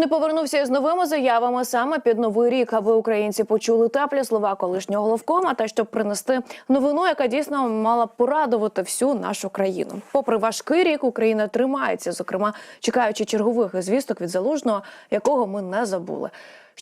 Залужний повернувся із новими заявами саме під новий рік, аби українці почули теплі слова колишнього головкома та щоб принести новину, яка дійсно мала порадувати всю нашу країну. Попри важкий рік, Україна тримається, зокрема чекаючи чергових звісток від залужного, якого ми не забули.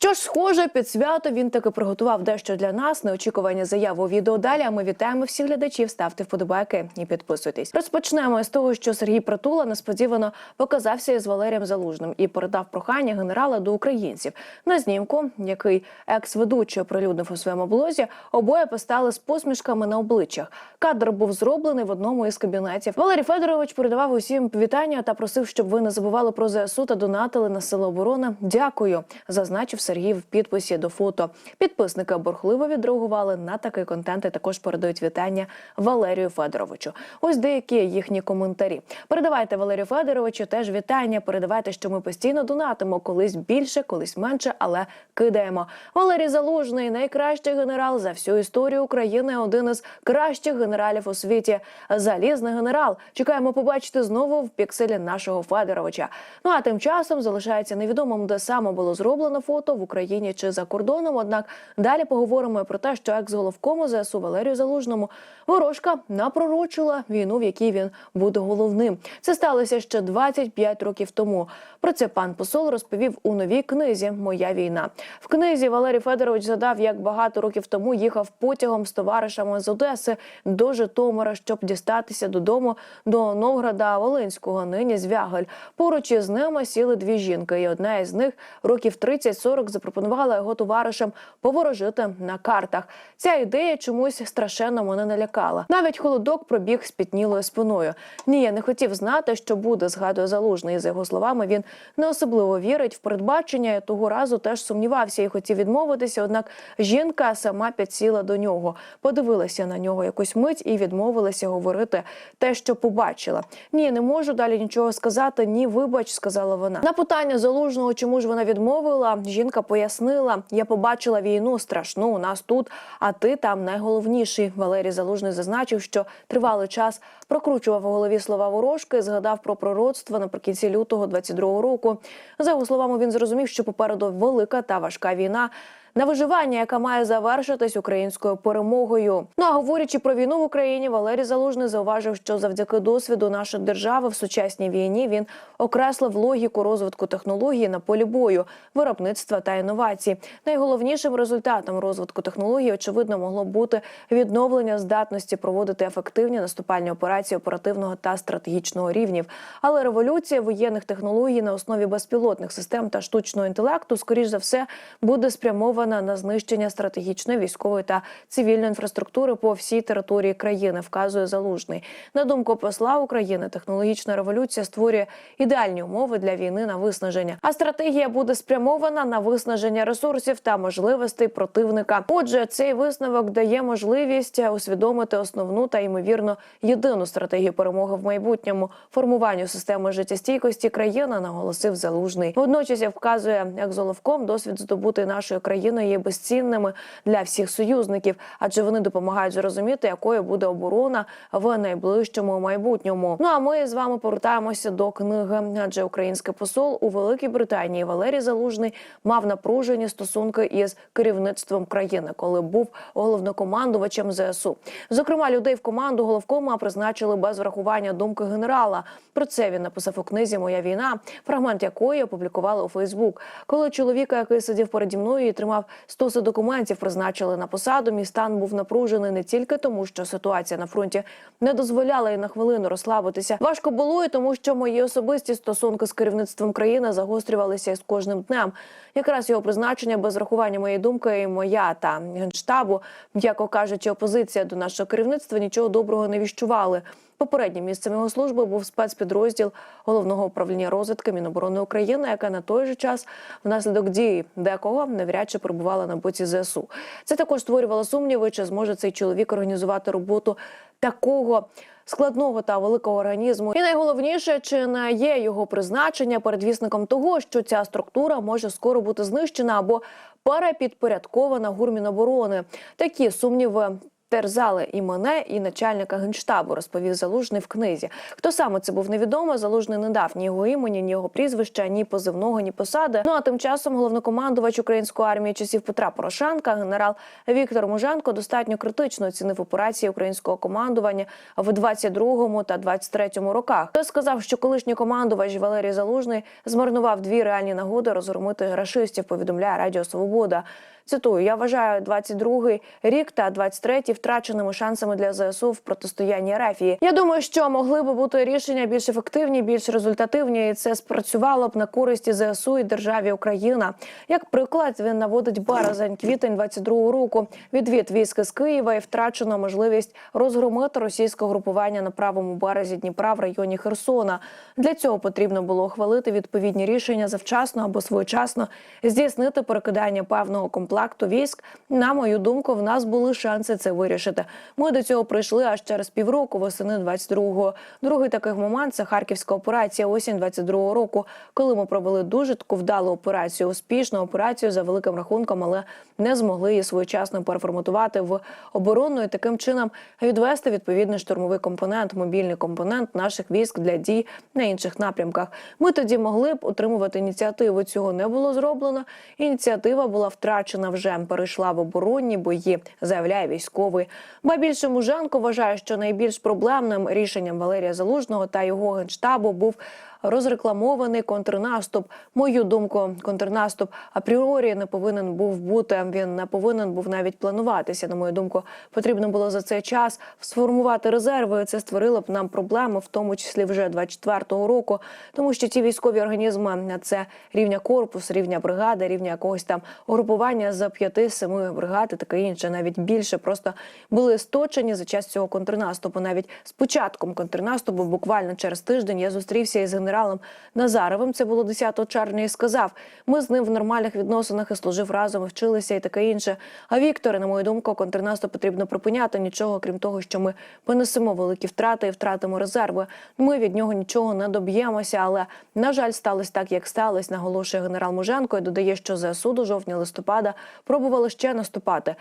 Що ж, схоже, під свято він таки приготував дещо для нас. Неочікувані заяви у відео далі. А ми вітаємо всіх глядачів. Ставте вподобайки і підписуйтесь. Розпочнемо з того, що Сергій Притула несподівано показався із Валерієм Залужним і передав прохання генерала до українців. На знімку, який екс-ведучий оприлюднив у своєму блозі, обоє постали з посмішками на обличчях. Кадр був зроблений в одному із кабінетів. Валерій Федорович передавав усім вітання та просив, щоб ви не забували про ЗСУ та донатили на сили оборони. Дякую, зазначив Сергій в підписі до фото. Підписники бурхливо відреагували на такий контент і також передають вітання Валерію Федоровичу. Ось деякі їхні коментарі. Передавайте Валерію Федоровичу теж вітання. Передавайте, що ми постійно донатимо, колись більше, колись менше, але кидаємо. Валерій Залужний найкращий генерал за всю історію України. Один із кращих генералів у світі. Залізний генерал. Чекаємо побачити знову в пікселі нашого Федоровича. Ну а тим часом залишається невідомим, де саме було зроблено фото в Україні чи за кордоном. Однак далі поговоримо про те, що екс-головкому ЗСУ Валерію Залужному ворожка напророчила війну, в якій він буде головним. Це сталося ще 25 років тому. Про це пан посол розповів у новій книзі Моя війна. В книзі Валерій Федорович задав, як багато років тому їхав потягом з товаришами з Одеси до Житомира, щоб дістатися додому до Новграда Волинського, нині Звягель. Поруч із ними сіли дві жінки, і одна із них років 30-40 запропонувала його товаришам поворожити на картах. Ця ідея чомусь страшенно мене налякала. Навіть холодок пробіг спітнілою спиною. Ні, я не хотів знати, що буде, згадує залужний. За його словами, він не особливо вірить в передбачення. Я того разу теж сумнівався і хотів відмовитися. Однак жінка сама підсіла до нього, подивилася на нього якусь мить і відмовилася говорити те, що побачила. Ні, не можу далі нічого сказати. Ні, вибач, сказала вона. На питання залужного, чому ж вона відмовила, жінка пояснила: я побачила війну страшну у нас тут, а ти там найголовніший. Валерій Залужний зазначив, що тривалий час прокручував у голові слова ворожки, згадав про пророцтво наприкінці лютого 22-го року. За його словами, він зрозумів, що попереду велика та важка війна. На виживання, яка має завершитись українською перемогою. Ну а говорячи про війну в Україні, Валерій Залужний зауважив, що завдяки досвіду нашої держави в сучасній війні він окреслив логіку розвитку технології на полі бою, виробництва та інновацій. Найголовнішим результатом розвитку технологій, очевидно, могло бути відновлення здатності проводити ефективні наступальні операції оперативного та стратегічного рівнів. Але революція воєнних технологій на основі безпілотних систем та штучного інтелекту, скоріш за все, буде спрямована на знищення стратегічної військової та цивільної інфраструктури по всій території країни, вказує залужний. На думку посла України, технологічна революція створює ідеальні умови для війни на виснаження. А стратегія буде спрямована на виснаження ресурсів та можливостей противника. Отже, цей висновок дає можливість усвідомити основну та ймовірно єдину стратегію перемоги в майбутньому формуванню системи життєстійкості країни, наголосив залужний. Водночас як вказує як золовком, досвід здобутий нашою країною є безцінними для всіх союзників, адже вони допомагають зрозуміти, якою буде оборона в найближчому майбутньому. Ну а ми з вами повертаємося до книги. Адже український посол у Великій Британії Валерій Залужний мав напружені стосунки із керівництвом країни, коли був головнокомандувачем ЗСУ. Зокрема, людей в команду головкома призначили без врахування думки генерала. Про це він написав у книзі Моя війна, фрагмент якої опублікували у Фейсбук. Коли чоловіка, який сидів переді мною і тримав стоси документів, призначили на посаду. Мій стан був напружений не тільки тому, що ситуація на фронті не дозволяла і на хвилину розслабитися. Важко було і тому, що мої особисті стосунки з керівництвом країни загострювалися із кожним днем. Якраз його призначення без рахування моєї думки, і моя та генштабу, м'яко кажучи, опозиція до нашого керівництва нічого доброго не віщували. Попереднім місцем його служби був спецпідрозділ головного управління розвідки Міноборони України, яка на той же час внаслідок дії декого навряд чи перебувала на боці ЗСУ. Це також створювало сумніви, чи зможе цей чоловік організувати роботу такого. Складного та великого організму, і найголовніше, чи не є його призначення передвісником того, що ця структура може скоро бути знищена або перепідпорядкована гурміноборони. Такі сумніви терзали і мене, і начальника генштабу, розповів залужний в книзі. Хто саме це був невідомо. Залужний не дав ні його імені, ні його прізвища, ні позивного, ні посади. Ну а тим часом головнокомандувач української армії часів Петра Порошенка, генерал Віктор Муженко, достатньо критично оцінив операції українського командування в 22-му та 23-му роках. Той сказав, що колишній командувач Валерій Залужний змарнував дві реальні нагоди розгромити рашистів. Повідомляє Радіо Свобода. Цитую, я вважаю 22-й рік та 23-й втраченими шансами для ЗСУ в протистоянні Рефії. Я думаю, що могли би бути рішення більш ефективні, більш результативні, і це спрацювало б на користі ЗСУ і державі Україна. Як приклад, він наводить березень, квітень 22-го року. Відвід військ з Києва і втрачено можливість розгромити російське групування на правому березі Дніпра в районі Херсона. Для цього потрібно було ухвалити відповідні рішення завчасно або своєчасно здійснити перекидання певного комплекту військ. На мою думку, в нас були шанси це вирішити. Ми до цього прийшли аж через півроку, восени 22-го. Другий такий момент це харківська операція осінь 22-го року, коли ми провели дуже таку вдалу операцію, успішну операцію за великим рахунком, але не змогли її своєчасно переформатувати в оборонну і таким чином відвести відповідний штурмовий компонент, мобільний компонент наших військ для дій на інших напрямках. Ми тоді могли б отримувати ініціативу. Цього не було зроблено. Ініціатива була втрачена вже перейшла в оборонні бої, заявляє військовий. Ба більше Муженко вважає, що найбільш проблемним рішенням Валерія Залужного та його генштабу був розрекламований контрнаступ. Мою думку, контрнаступ апріорі не повинен був бути. Він не повинен був навіть плануватися. На мою думку, потрібно було за цей час сформувати резерви. Це створило б нам проблеми, в тому числі вже 24-го року, тому що ті військові організми на це рівня корпус, рівня бригади, рівня якогось там угрупування з п'яти-семи бригад і таке інше, навіть більше просто були сточені за час цього контрнаступу. Навіть з початком контрнаступу, буквально через тиждень, я зустрівся із генералом Назаровим. Це було 10 червня. І сказав: ми з ним в нормальних відносинах і служив разом, і вчилися і таке інше. А Вікторе, на мою думку, контрнаступ потрібно припиняти. Нічого крім того, що ми понесемо великі втрати і втратимо резерви. Ми від нього нічого не доб'ємося. Але на жаль, сталося так, як сталося. Наголошує генерал Муженко і додає, що ЗСУ до жовтня-листопада пробували ще наступати.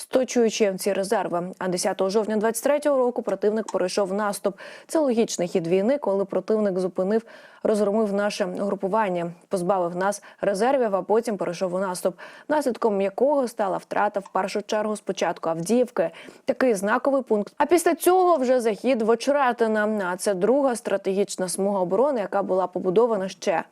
Сточуючи ці резерви, а 10 жовтня 23-го року противник перейшов наступ. Це логічний хід війни, коли противник зупинив, розгромив наше групування, позбавив нас резервів, а потім перейшов у наступ, наслідком якого стала втрата в першу чергу спочатку Авдіївки. Такий знаковий пункт. А після цього вже захід в Очеретина. А це друга стратегічна смуга оборони, яка була побудована ще.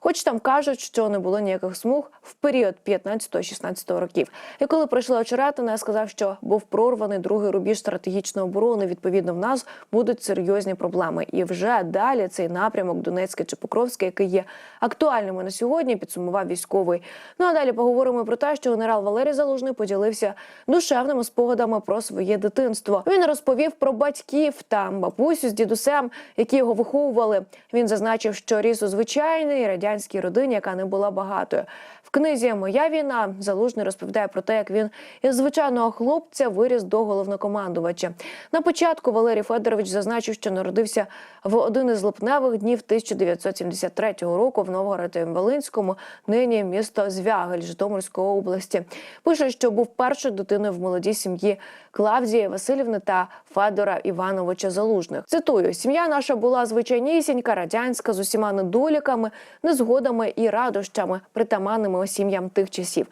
Хоч там кажуть, що не було ніяких смуг в період 15-16 років. І коли прийшла очеретина, я сказав, що був прорваний другий рубіж стратегічної оборони. Відповідно, в нас будуть серйозні проблеми. І вже далі цей напрямок Донецький чи Покровський, який є актуальним на сьогодні, підсумував військовий. Ну а далі поговоримо про те, що генерал Валерій Залужний поділився душевними спогадами про своє дитинство. Він розповів про батьків та бабусю з дідусем, які його виховували. Він зазначив, що ріс у звичайній радянській родині, яка не була багатою. В книзі Моя війна залужний розповідає про те, як він із звичайного хлопця виріс до головнокомандувача. На початку Валерій Федорович зазначив, що народився в один із липневих днів 1973 року в Новгороді-Волинському, нині місто Звягель Житомирської області. Пише, що був першою дитиною в молодій сім'ї Клавдії Васильівни та Федора Івановича Залужних. Цитую: сім'я наша була звичайнісінька, радянська з усіма недоліками, незгодами і радощами, притаманними сім'ям тих часів.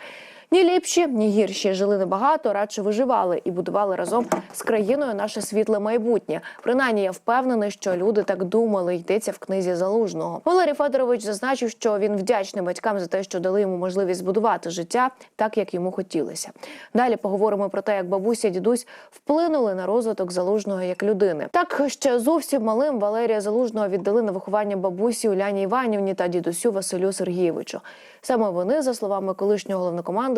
Ні ліпші, ні гірші жили небагато, радше виживали і будували разом з країною наше світле майбутнє. Принаймні, я впевнений, що люди так думали. Йдеться в книзі залужного. Валерій Федорович зазначив, що він вдячний батькам за те, що дали йому можливість збудувати життя так, як йому хотілося. Далі поговоримо про те, як бабуся і дідусь вплинули на розвиток залужного як людини. Так ще зовсім малим Валерія Залужного віддали на виховання бабусі Уляні Іванівні та дідусю Василю Сергійовичу. Саме вони, за словами колишнього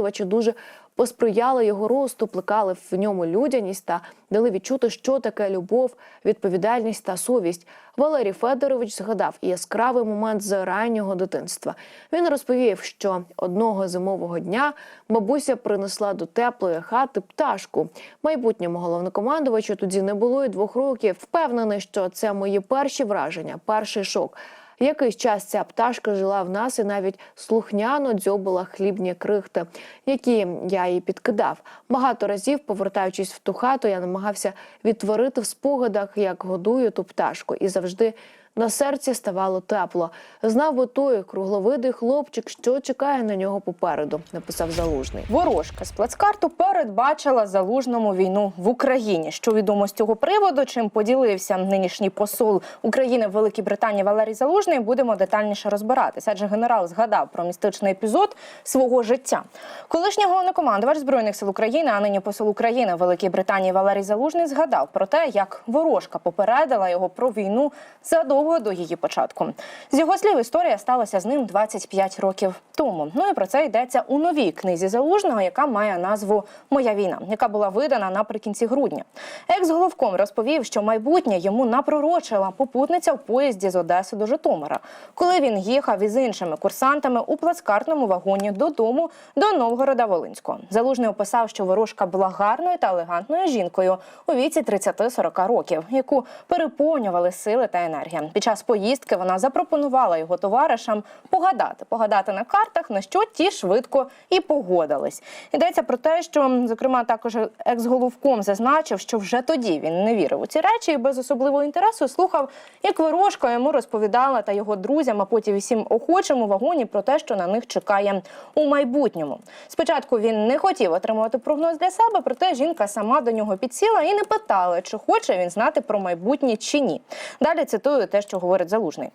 головнокомандувача, дуже посприяли його росту, плекали в ньому людяність та дали відчути, що таке любов, відповідальність та совість. Валерій Федорович згадав яскравий момент з раннього дитинства. Він розповів, що одного зимового дня бабуся принесла до теплої хати пташку. Майбутньому головнокомандувачу тоді не було й двох років. Впевнений, що це мої перші враження, перший шок. Якийсь час ця пташка жила в нас і навіть слухняно дзьобила хлібні крихти, які я їй підкидав. Багато разів, повертаючись в ту хату, я намагався відтворити в спогадах, як годую ту пташку, і завжди на серці ставало тепло. Знав би той кругловидий хлопчик, що чекає на нього попереду, написав залужний. Ворожка з плацкарту передбачила залужному війну в Україні. Що відомо з цього приводу, чим поділився нинішній посол України в Великій Британії Валерій Залужний, будемо детальніше розбиратися. Адже генерал згадав про містичний епізод свого життя. Колишній головнокомандувач збройних сил України, а нині посол України в Великій Британії Валерій Залужний згадав про те, як ворожка попередила його про війну задовго до її початку. З його слів, історія сталася з ним 25 років тому. Ну і про це йдеться у новій книзі Залужного, яка має назву Моя війна, яка була видана наприкінці грудня. Екс-головком розповів, що майбутнє йому напророчила попутниця в поїзді з Одеси до Житомира, коли він їхав із іншими курсантами у плацкартному вагоні додому до Новгорода Волинського. Залужний описав, що ворожка була гарною та елегантною жінкою у віці 30-40 років, яку переповнювали сили та енергія. Під час поїздки вона запропонувала його товаришам погадати, погадати на картах, на що ті швидко і погодились. Йдеться про те, що зокрема також екс-головком зазначив, що вже тоді він не вірив у ці речі і без особливого інтересу слухав, як ворожка йому розповідала та його друзям, а потім всім охочим у вагоні про те, що на них чекає у майбутньому. Спочатку він не хотів отримувати прогноз для себе, проте жінка сама до нього підсіла і не питала, чи хоче він знати про майбутнє чи ні. Далі цитую те, що говорить залужний.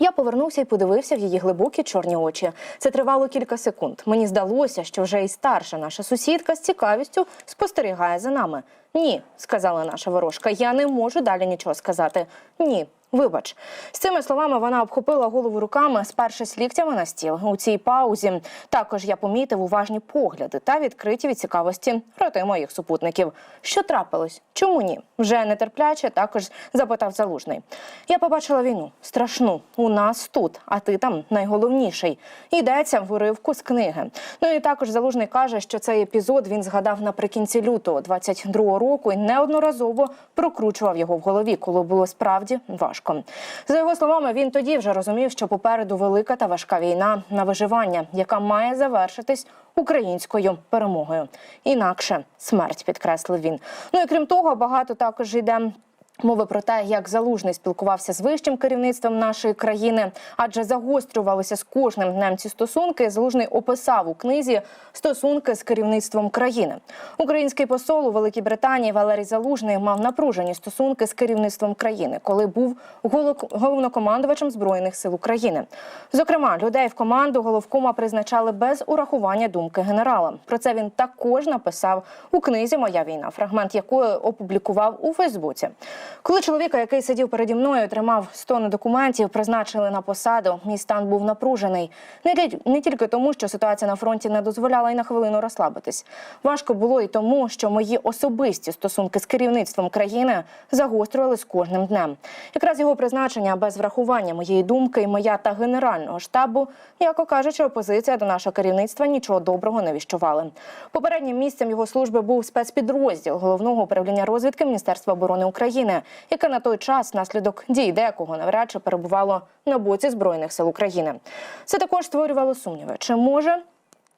Я повернувся і подивився в її глибокі чорні очі. Це тривало кілька секунд. Мені здалося, що вже і старша наша сусідка з цікавістю спостерігає за нами. Ні, сказала наша ворожка. Я не можу далі нічого сказати. Ні. Вибач, з цими словами вона обхопила голову руками, спершись ліктями на стіл. У цій паузі також я помітив уважні погляди та відкриті від цікавості роти моїх супутників. Що трапилось? Чому ні? Вже нетерпляче також запитав залужний. Я побачила війну страшну у нас тут, а ти там найголовніший. Йдеться в уривку з книги. Ну і також залужний каже, що цей епізод він згадав наприкінці лютого 22-го року і неодноразово прокручував його в голові, коли було справді важко. За його словами, він тоді вже розумів, що попереду велика та важка війна на виживання, яка має завершитись українською перемогою. Інакше смерть підкреслив він. Ну і крім того, багато також йде. Мови про те, як залужний спілкувався з вищим керівництвом нашої країни, адже загострювалися з кожним днем ці стосунки. Залужний описав у книзі стосунки з керівництвом країни. Український посол у Великій Британії Валерій Залужний мав напружені стосунки з керівництвом країни, коли був головнокомандувачем збройних сил України. Зокрема, людей в команду головкома призначали без урахування думки генерала. Про це він також написав у книзі Моя війна, фрагмент якої опублікував у Фейсбуці. Коли чоловіка, який сидів переді мною, тримав стони документів, призначили на посаду, мій стан був напружений. Не, ті- не тільки тому, що ситуація на фронті не дозволяла і на хвилину розслабитись. Важко було і тому, що мої особисті стосунки з керівництвом країни загострювали з кожним днем. Якраз його призначення без врахування моєї думки і моя та генерального штабу, яко кажучи, опозиція до нашого керівництва нічого доброго не віщували. Попереднім місцем його служби був спецпідрозділ головного управління розвідки Міністерства оборони України, яке на той час наслідок дій декого навряд чи перебувало на боці збройних сил України. Це також створювало сумніви. Чи може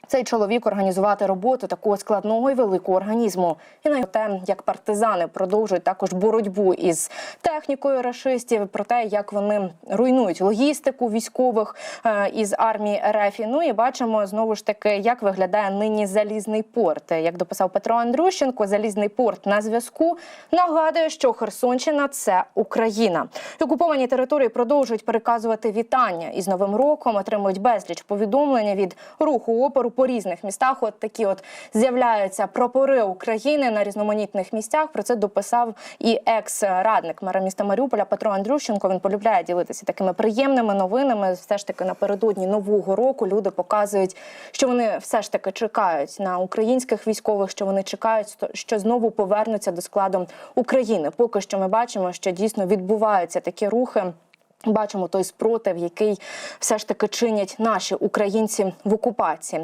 цей чоловік організувати роботу такого складного і великого організму, і на те, як партизани продовжують також боротьбу із технікою рашистів, про те, як вони руйнують логістику військових е, із армії РФ. Ну і бачимо знову ж таки, як виглядає нині залізний порт. Як дописав Петро Андрющенко, залізний порт на зв'язку нагадує, що Херсонщина це Україна. Окуповані території продовжують переказувати вітання із новим роком. Отримують безліч повідомлення від руху опору по різних містах. От такі от з'являються прапори України на різноманітних місцях. Про це дописав і екс-радник мера міста Маріуполя Петро Андрющенко. Він полюбляє ділитися такими приємними новинами. Все ж таки напередодні нового року люди показують, що вони все ж таки чекають на українських військових, що вони чекають, що знову повернуться до складу України. Поки що ми бачимо, що дійсно відбуваються такі рухи. Бачимо той спротив, який все ж таки чинять наші українці в окупації.